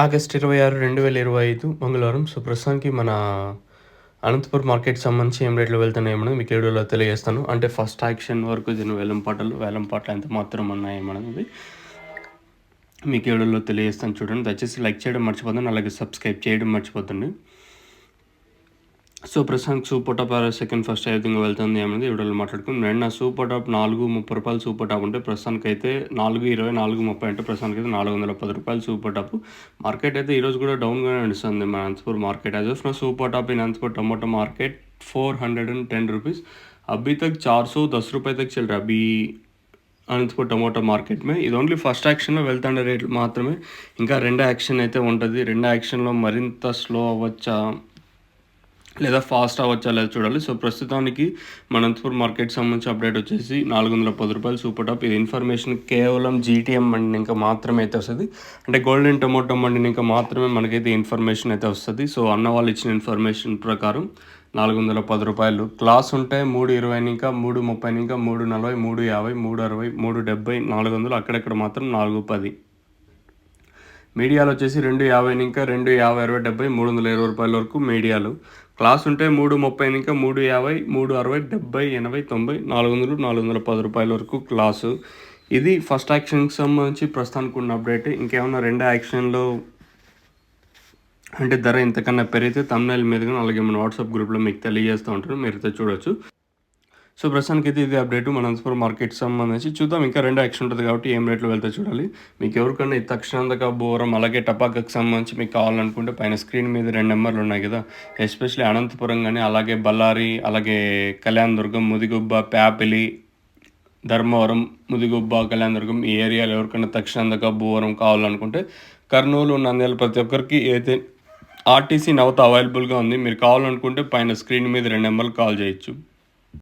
August ఇరవై ఆరు రెండు వేల ఇరవై ఐదు మంగళవారం సో ప్రస్తుతానికి మన అనంతపూర్ మార్కెట్ సంబంధించి ఏం రేట్లు వెళ్తున్నాయి మీకు ఏడులో తెలియజేస్తాను. అంటే ఫస్ట్ యాక్షన్ వరకు దీని వేలం పాటలు వేలం పాటలు ఎంత మాత్రం ఉన్నాయి మీకు ఏడులో తెలియజేస్తాను చూడండి. దయచేసి లైక్ చేయడం మర్చిపోతుంది అలాగే సబ్స్క్రైబ్ చేయడం మర్చిపోతుంది సో ప్రస్తుతానికి సూపర్ టాప్ సెకండ్ ఫస్ట్ ఏ విధంగా వెళ్తుంది ఏమైంది వీడియోలో మాట్లాడుకుందాం నిన్న సూపర్ టాప్ నాలుగు ముప్పై రూపాయలు సూపర్ టాప్ ఉంటే ప్రస్తుతానికి అయితే నాలుగు ఇరవై నాలుగు ముప్పై అంటే ప్రస్తుతానికి అయితే నాలుగు వందల పది రూపాయలు సూపర్ టాప్ మార్కెట్ అయితే ఈరోజు కూడా డౌన్గానే నడుస్తుంది మన అనంతపూర్ మార్కెట్ యాజ్ ఆఫ్ నా super top in Anantapur tomato market four hundred and ten rupees अभी तक चार सौ दस रुपये तक चल रहा है अभी అనంతపూర్ టమాటో మార్కెట్ మే ఇది ఓన్లీ ఫస్ట్ యాక్షన్లో వెళ్తుండే రేట్లు మాత్రమే ఇంకా రెండో యాక్షన్ అయితే ఉంటుంది రెండో యాక్షన్లో మరింత స్లో అవ్వచ్చా లేదా ఫాస్ట్ అవ్వచ్చా లేదా చూడాలి. సో ప్రస్తుతానికి మన అనంతపూర్ మార్కెట్ సంబంధించి అప్డేట్ వచ్చేసి నాలుగు వందల పది రూపాయలు సూపర్ టాప్. ఇది ఇన్ఫర్మేషన్ కేవలం జీటీఎం మండి ఇంకా మాత్రమే అయితే వస్తుంది. అంటే గోల్డెన్ టొమాటో మండిని ఇంకా మాత్రమే మనకైతే ఇన్ఫర్మేషన్ అయితే వస్తుంది. సో అన్న వాళ్ళు ఇచ్చిన ఇన్ఫర్మేషన్ ప్రకారం నాలుగు వందల పది రూపాయలు. క్లాస్ ఉంటే మూడు ఇరవై ఇంకా మూడు ముప్పై ఇంకా మూడు నలభై మూడు యాభై మూడు అరవై మూడు డెబ్బై నాలుగు వందలు అక్కడక్కడ మాత్రం నాలుగు పది. మీడియాలు వచ్చేసి రెండు యాభై ఇంకా రెండు యాభై అరవై డెబ్బై మూడు వందల ఇరవై రూపాయల వరకు మీడియాలు. క్లాస్ ఉంటే మూడు ముప్పై ఇంకా మూడు యాభై మూడు అరవై డెబ్బై ఎనభై తొంభై నాలుగు వందలు నాలుగు వందల పది రూపాయల వరకు క్లాసు. ఇది ఫస్ట్ యాక్షన్కి సంబంధించి ప్రస్తుతానికి ఉన్న అప్డేట్. ఇంకేమన్నా రెండో యాక్షన్లో? అంటే ధర ఇంతకన్నా పెరిగితే తమిళ మీదుగా అలాగే మన వాట్సాప్ గ్రూప్లో మీకు తెలియజేస్తూ ఉంటాను మీరైతే చూడొచ్చు. సో ప్రస్తుతానికి అయితే ఇది అప్డేట్. మన అనంతపురం మార్కెట్ సంబంధించి చూద్దాం. ఇంకా రెండు యాక్షన్ ఉంటుంది కాబట్టి ఏం రేట్లో వెళ్తే చూడాలి. మీకు ఎవరికన్నా తక్షణందక బోరం అలాగే టపాకకు సంబంధించి మీకు కావాలనుకుంటే పైన స్క్రీన్ మీద రెండు నెంబర్లు ఉన్నాయి కదా. ఎస్పెషల్లీ అనంతపురం కానీ అలాగే బళ్ళారి అలాగే కళ్యాణ దుర్గం ముదిగుబ్బ ప్యాపిలి ధర్మవరం ముదిగుబ్బ కళ్యాణ్ దుర్గం ఈ ఏరియాలో ఎవరికైనా తక్షణందక బోరం కావాలనుకుంటే కర్నూలు నంద్యాల ప్రతి ఒక్కరికి అయితే ఆర్టీసీ నవత అవైలబుల్గా ఉంది మీరు కావాలనుకుంటే పైన స్క్రీన్ మీద రెండు నెంబర్లు కాల్ చేయొచ్చు.